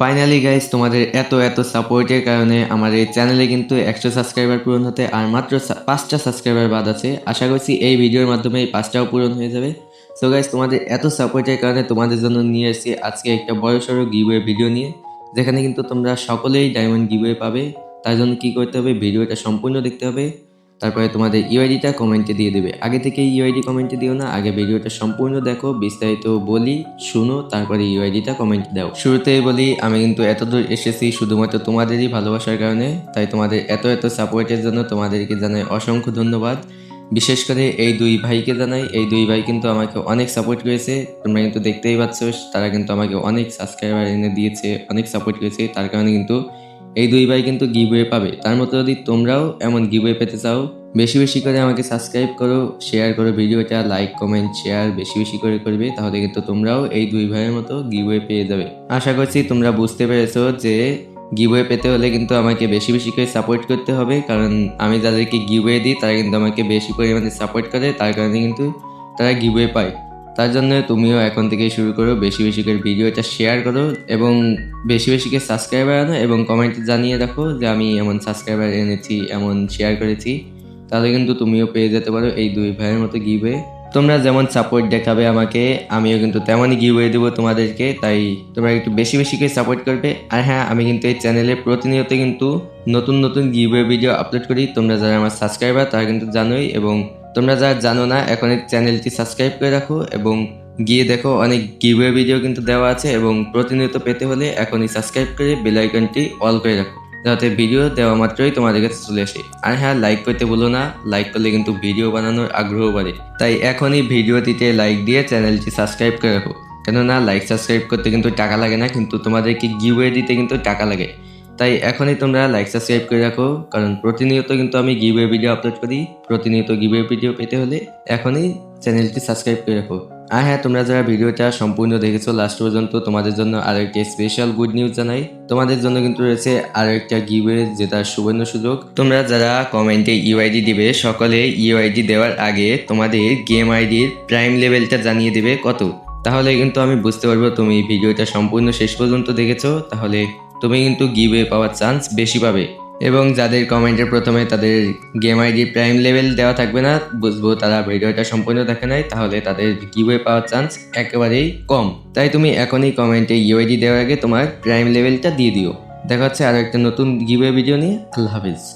Finally guys তোমাদের এত এত সাপোর্টের কারণে আমার এই চ্যানেলে কিন্তু একশো সাবস্ক্রাইবার পূরণ হতে আর মাত্র পাঁচটা সাবস্ক্রাইবার বাদ আছে। আশা করছি এই ভিডিওর মাধ্যমে এই পাঁচটাও পূরণ হয়ে যাবে। সো গাইস তোমাদের এত সাপোর্টের কারণে তোমাদের জন্য নিয়ে এসেছি আজকে একটা বড় সড়ো গিভওয়ে ভিডিও নিয়ে, যেখানে কিন্তু তোমরা সকলেই ডায়মন্ড গিভওয়ে পাবে। তার জন্য কী করতে হবে? ভিডিওটা সম্পূর্ণ দেখতে হবে। তারপরে তোমাদের ইউআইডিটা কমেন্টে দিয়ে দেবে। আগে থেকে ইউআইডি কমেন্টে দিও না, আগে ভিডিওটা সম্পূর্ণ দেখো, বিস্তারিত বলি, শুনো, তারপরে ইউআইডিটা কমেন্টে দাও। শুরুতেই বলি, আমি কিন্তু এত দূর এসেছি শুধুমাত্র তোমাদেরই ভালোবাসার কারণে, তাই তোমাদের এত এত সাপোর্টের জন্য তোমাদেরকে জানাই অসংখ্য ধন্যবাদ। বিশেষ করে এই দুই ভাইকে জানাই, এই দুই ভাই কিন্তু আমাকে অনেক সাপোর্ট করেছে, তোমরা কিন্তু দেখতেই পাচ্ছ, তারা কিন্তু আমাকে অনেক সাবস্ক্রাইবার এনে দিয়েছে, অনেক সাপোর্ট করেছে, তার কারণে কিন্তু এই দুই ভাই কিন্তু গিভওয়ে পাবে। তার মতো যদি তোমরাও এমন গিভওয়ে পেতে চাও, বেশি বেশি করে আমাকে সাবস্ক্রাইব করো শেয়ার করো ভিডিওটা লাইক কমেন্ট শেয়ার বেশি বেশি করে করবে, তাহলে কিন্তু তোমরাও এই দুই ভাইয়ের মতো গিভওয়ে পেয়ে যাবে। আশা করছি তোমরা বুঝতে পেরেছ যে গিভওয়ে পেতে হলে কিন্তু আমাকে বেশি বেশি করে সাপোর্ট করতে হবে, কারণ আমি যাদেরকে গিভওয়ে দিই, তারা কিন্তু আমাকে বেশি পরিমাণে সাপোর্ট করে, তার কারণে কিন্তু তারা গিভওয়ে পায়। তার জন্য তুমিও এখন থেকে শুরু করো, বেশি বেশি করে ভিডিওটা শেয়ার করো এবং বেশি বেশি করে সাবস্ক্রাইবার আনো এবং কমেন্টে জানিয়ে রাখো যে আমি এমন সাবস্ক্রাইবার এনেছি, এমন শেয়ার করেছি। তাহলে কিন্তু তুমিও পেয়ে যেতে পারো এই দুই ভাইয়ের মতো গিভওয়ে তোমরা যেমন সাপোর্ট দেখাবে আমাকে, আমিও কিন্তু তেমনই গিভওয়ে দেবো তোমাদেরকে, তাই তোমরা একটু বেশি বেশি করে সাপোর্ট করবে। আর হ্যাঁ আমি কিন্তু এই চ্যানেলে প্রতিনিয়ত কিন্তু নতুন নতুন গিভওয়ে ভিডিও আপলোড করি। তোমরা যারা আমার সাবস্ক্রাইবার তারা কিন্তু জানোই এবং তোমরা যা জানো না, এখন এই চ্যানেলটি সাবস্ক্রাইব করে রাখো এবং গিয়ে দেখো অনেক গিভওয়ে ভিডিও কিন্তু দেওয়া আছে এবং প্রতিনিয়ত পেতে হলে এখনই সাবস্ক্রাইব করে বেল আইকনটি অল করে রাখো, যাতে ভিডিও দেওয়া মাত্রই তোমাদের কাছে চলে আসে। আর হ্যাঁ লাইক করতে বলো না লাইক করলে কিন্তু ভিডিও বানানোর আগ্রহ বাড়ে। তাই এখনই ভিডিওটিতে লাইক দিয়ে চ্যানেলটি সাবস্ক্রাইব করে রাখো। কেননা লাইক সাবস্ক্রাইব করতে কিন্তু টাকা লাগে না, কিন্তু তোমাদেরকে গিভওয়ে দিতে কিন্তু টাকা লাগে। তাই এখনই তোমরা লাইক সাবস্ক্রাইব করে রাখো, কারণ প্রতিনিয়ত কিন্তু আমি গিভওয়ে ভিডিও আপলোড করি। প্রতিনিয়ত গিভওয়ে ভিডিও পেতে হলে এখনই চ্যানেলটি সাবস্ক্রাইব করে রাখো। আর হ্যাঁ তোমরা যারা ভিডিওটা সম্পূর্ণ দেখেছ লাস্ট পর্যন্ত তোমাদের জন্য আরও একটি স্পেশাল গুড নিউজ জানাই। তোমাদের জন্য কিন্তু রয়েছে আরও একটা গিভওয়ে যেটা সুবর্ণ সুযোগ। তোমরা যারা কমেন্টে ইউআইডি দিবে, সকলে ইউআইডি দেওয়ার আগে তোমাদের গেম আইডির প্রাইম লেভেলটা জানিয়ে দিবে কত। তাহলে কিন্তু আমি বুঝতে পারব তুমি ভিডিওটা সম্পূর্ণ শেষ পর্যন্ত দেখেছ। তাহলে তুমি কিন্তু গিভে পাওয়ার চান্স বেশি পাবে। এবং যাদের কমেন্টের প্রথমে তাদের গেম আইডি প্রাইম লেভেল দেওয়া থাকবে না, বুঝব তারা ভিডিওটা সম্পূর্ণ দেখে নাই, তাহলে তাদের গিভওয়ে পাওয়ার চান্স একেবারেই কম। তাই তুমি এখনই কমেন্টে ইউআইডি দেওয়ার আগে তোমার প্রাইম লেভেলটা দিয়ে দিও। দেখা হচ্ছে আরও একটা নতুন গিভওয়ে ভিডিও নিয়ে। আল্লাহ হাফিজ।